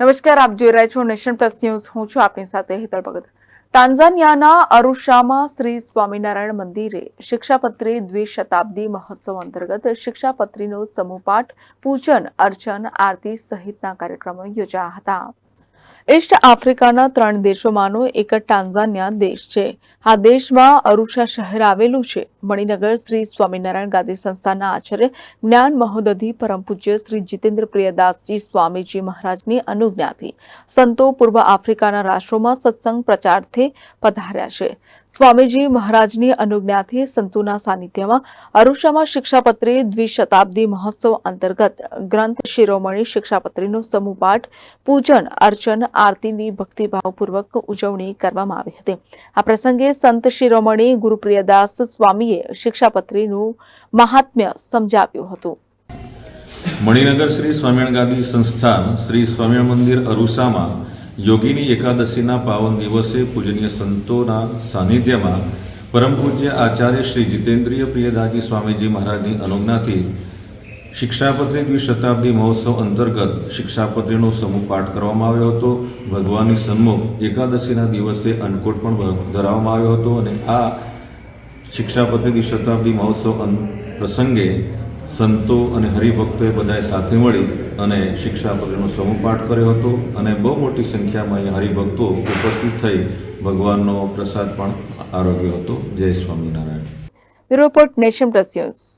નમસ્કાર, આપ જોઈ રહ્યા છો નેશન પ્લસ ન્યૂઝ. હું છું આપની સાથે હેતલ ભગત. ટાન્ઝાનિયાના અરુષામાં શ્રી સ્વામિનારાયણ મંદિરે શિક્ષાપત્રી દ્વિશતાબ્દી મહોત્સવ અંતર્ગત શિક્ષાપત્રીનો સમૂહપાઠ, પૂજન, અર્ચન, આરતી સહિતના કાર્યક્રમો યોજાયા હતા. ઈસ્ટ આફ્રિકાના ત્રણ દેશોમાંનો એક ટાન્ઝાનિયા દેશ છે. આ દેશમાં અરુષા શહેર આવેલું છે. મણિનગર શ્રી સ્વામિનારાયણ ગાદી સંસ્થાના આચાર્ય જ્ઞાન મહોદધિ, પરમ પૂજ્ય શ્રી જીતેન્દ્ર પ્રિયદાસજી સ્વામીજી મહારાજની અનુજ્ઞાથી સંતો પૂર્વ આફ્રિકાના રાષ્ટ્રોમાં સત્સંગ પ્રચારથી પધાર્યા છે. સ્વામીજી મહારાજની અનુજ્ઞાથી સંતોના સાનિધ્યમાં અરુષામાં શિક્ષાપત્રી દ્વિશતાબ્દી મહોત્સવ અંતર્ગત ગ્રંથ શિરોમણી શિક્ષાપત્રીનો સમૂહપાઠ, પૂજન, અર્ચન આરતીની ભક્તિભાવપૂર્વક ઉજવણી કરવામાં આવી હતી. આ પ્રસંગે સંત શિરોમણી ગુરુપ્રિયદાસ સ્વામીએ શિક્ષાપત્રીનું મહાત્મ્ય સમજાવ્યું હતું. મણિનગર શ્રી સ્વામિનારાયણ ગાદી સંસ્થાન શ્રી સ્વામિનારાયણ મંદિર અરુસામાં યોગીની એકાદશીના પાવન દિવસે પૂજનીય સંતોના સાનિધ્યમાં પરમ પૂજ્ય આચાર્ય શ્રી જીતેન્દ્રિય પ્રિયદાજી સ્વામીજી મહારાજની અનુજ્ઞાથી શિક્ષાપત્રી દ્વિશતાબ્દી મહોત્સવ અંતર્ગત શિક્ષાપત્રીનો સમૂહ પાઠ કરવામાં આવ્યો હતો. ભગવાનની સન્મુખ એકાદશીના દિવસે અન્નકૂટ પણ ધરાવવામાં આવ્યો હતો અને આ શિક્ષાપત્રી દ્વિશતાબ્દી મહોત્સવ પ્રસંગે સંતો અને હરિભક્તોએ બધાએ સાથે મળી અને શિક્ષાપત્રીનો સમૂહ પાઠ કર્યો હતો અને બહુ મોટી સંખ્યામાં અહીંયા હરિભક્તો ઉપસ્થિત થઈ ભગવાનનો પ્રસાદ પણ આરોગ્યો હતો. જય સ્વામિનારાયણ. Report nation plus